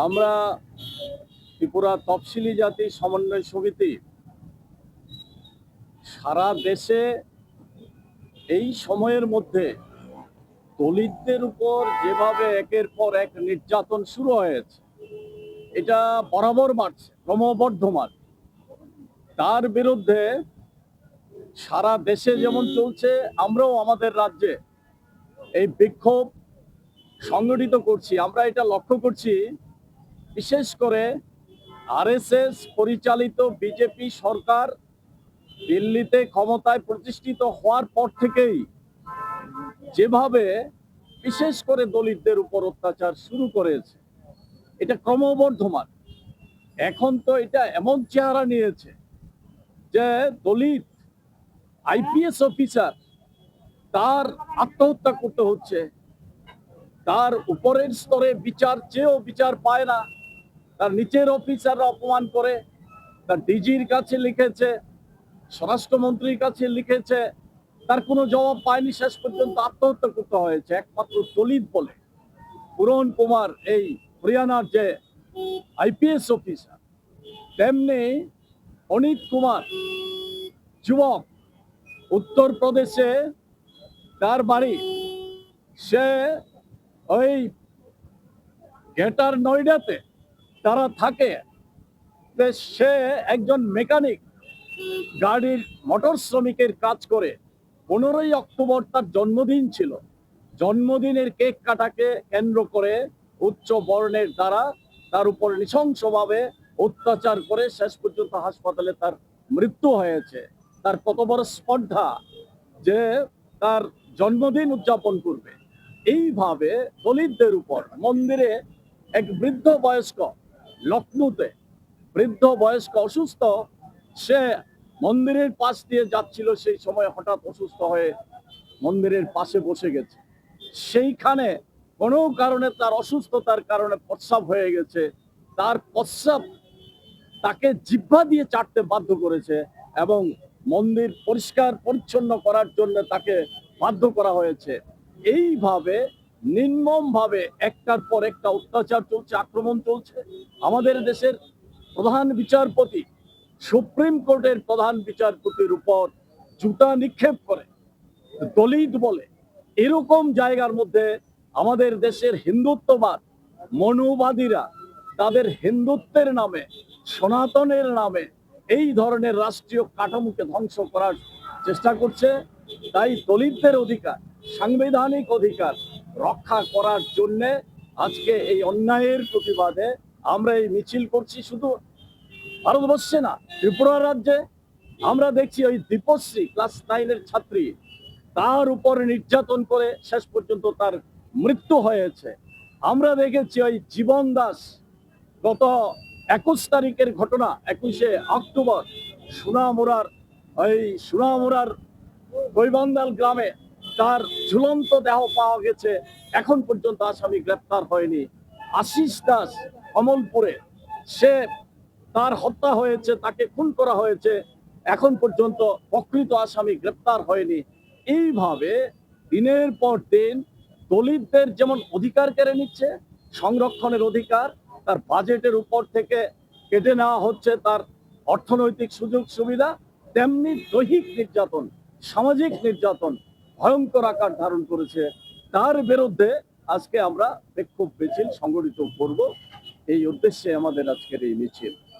আমরা ত্রিপুরা তফসিলি জাতি সমন্বয় সমিতি সারা দেশে এই সময়ের মধ্যে দলিতদের উপর যেভাবে একের পর এক নির্যাতন শুরু হয়েছে, এটা বরাবর বাড়ছে, ক্রমবর্ধমান। তার বিরুদ্ধে সারা দেশে যেমন চলছে, আমরাও আমাদের রাজ্যে এই বিক্ষোভ সংগঠিত করছি। আমরা এটা লক্ষ্য করছি বিশেষ করে আরএসএস পরিচালিত বিজেপি সরকার দিল্লিতে ক্ষমতায় প্রতিষ্ঠিত হওয়ার পর থেকেই যেভাবে বিশেষ করে দলিতদের উপর অত্যাচার শুরু করেছে, এটা ক্রমবর্ধমান। এখন তো এটা এমন চেহারা নিয়েছে যে দলিত, আইপিএস অফিসার তার আত্মহত্যা করতে হচ্ছে। তার উপরের স্তরে বিচার চেয়েও বিচার পায় না তার নিচের অফিসাররা অপমান করে, তার ডিজির কাছে লিখেছে, স্বরাষ্ট্রমন্ত্রীর কাছে লিখেছে, তার কোনো জবাব পায়নি, শেষ পর্যন্ত আত্মহত্যা করতে হয়েছে। একমাত্র দলিত বলে। পুরন কুমার, এই হরিয়ানার যে আইপিএস অফিসার, তেমনি অনিত কুমার, যুবক, উত্তরপ্রদেশে তার বাড়ি। সে ওই গ্রেটার নয়ডাতে তারা থাকে সে একজন মেকানিক গাড়ির মোটর শ্রমিকের কাজ করে। পনেরোই অক্টোবর তার জন্মদিন ছিল। জন্মদিনের কেক কাটাকে কেন্দ্র করে উচ্চ বর্ণের দ্বারা তার উপর নৃশংসভাবে অত্যাচার করে শেষ পর্যন্ত হাসপাতালে তার মৃত্যু হয়েছে। তার কত বড় স্পর্ধা যে তার জন্মদিন উদযাপন করবে। এইভাবে দলিতদের উপর মন্দিরে এক বৃদ্ধ বয়স্ক লখনৌতে বৃদ্ধ বয়স্ক অসুস্থ, সে মন্দিরের পাশ দিয়ে যাচ্ছিল, সেই সময় হঠাৎ অসুস্থ হয়ে মন্দিরের পাশে বসে গেছে। সেইখানে কোনো কারণে তার অসুস্থতার কারণে প্রস্রাব হয়ে গেছে। তার প্রস্রাব তাকে জিহ্বা দিয়ে চাটতে বাধ্য করেছে এবং মন্দির পরিষ্কার পরিচ্ছন্ন করার জন্য তাকে বাধ্য করা হয়েছে। এইভাবে নির্মম ভাবে একটার পর একটা অত্যাচার চলছে, আক্রমণ চলছে। আমাদের দেশের প্রধান বিচারপতি সুপ্রিম কোর্টের প্রধান বিচারপতির উপর জুতা নিক্ষেপ করে, দলিত বলে। এরকম জায়গার মধ্যে আমাদের দেশের হিন্দুত্ববাদ, মনুবাদীরা তাদের হিন্দুত্বের নামে, সনাতনের নামে এই ধরনের রাষ্ট্রীয় কাঠামোকে ধ্বংস করার চেষ্টা করছে। তাই দলিতদের অধিকার, সাংবিধানিক অধিকার রক্ষা করার জন্যে আজকে এই অন্যায়ের প্রতিবাদে আমরা এই মিছিল করছি। শুধু ভারতবর্ষে না, ত্রিপুরা রাজ্যে আমরা দেখছি ওই দীপশ্রী ক্লাস নাইনের ছাত্রী, তার উপর নির্যাতন করে শেষ পর্যন্ত তার মৃত্যু হয়েছে। আমরা দেখেছি ওই জীবন দাস গত একুশ তারিখের ঘটনা, একুশে অক্টোবর সোনামুরার ওই সোনামুরার গৈবান্দাল গ্রামে তার ঝুলন্ত দেহ পাওয়া গেছে। এখন পর্যন্ত আসামি গ্রেপ্তার হয়নি। আশিস দাস অমলপুরে, সে তার হত্যা হয়েছে, তাকে খুন করা হয়েছে। এখন পর্যন্ত প্রকৃত আসামি গ্রেপ্তার হয়নি। এইভাবে দিনের পর দিন দলিতদের যেমন অধিকার কেড়ে নিচ্ছে, সংরক্ষণের অধিকার তার বাজেটের উপর থেকে কেটে নেওয়া হচ্ছে তার অর্থনৈতিক সুযোগ সুবিধা, তেমনি দৈহিক নির্যাতন, সামাজিক নির্যাতন ভয়ঙ্কর আকার ধারণ করেছে। তার বিরুদ্ধে আজকে আমরা বিক্ষোভ মিছিল সংগঠিত করব। এই উদ্দেশ্যে আমাদের আজকের এই মিছিল।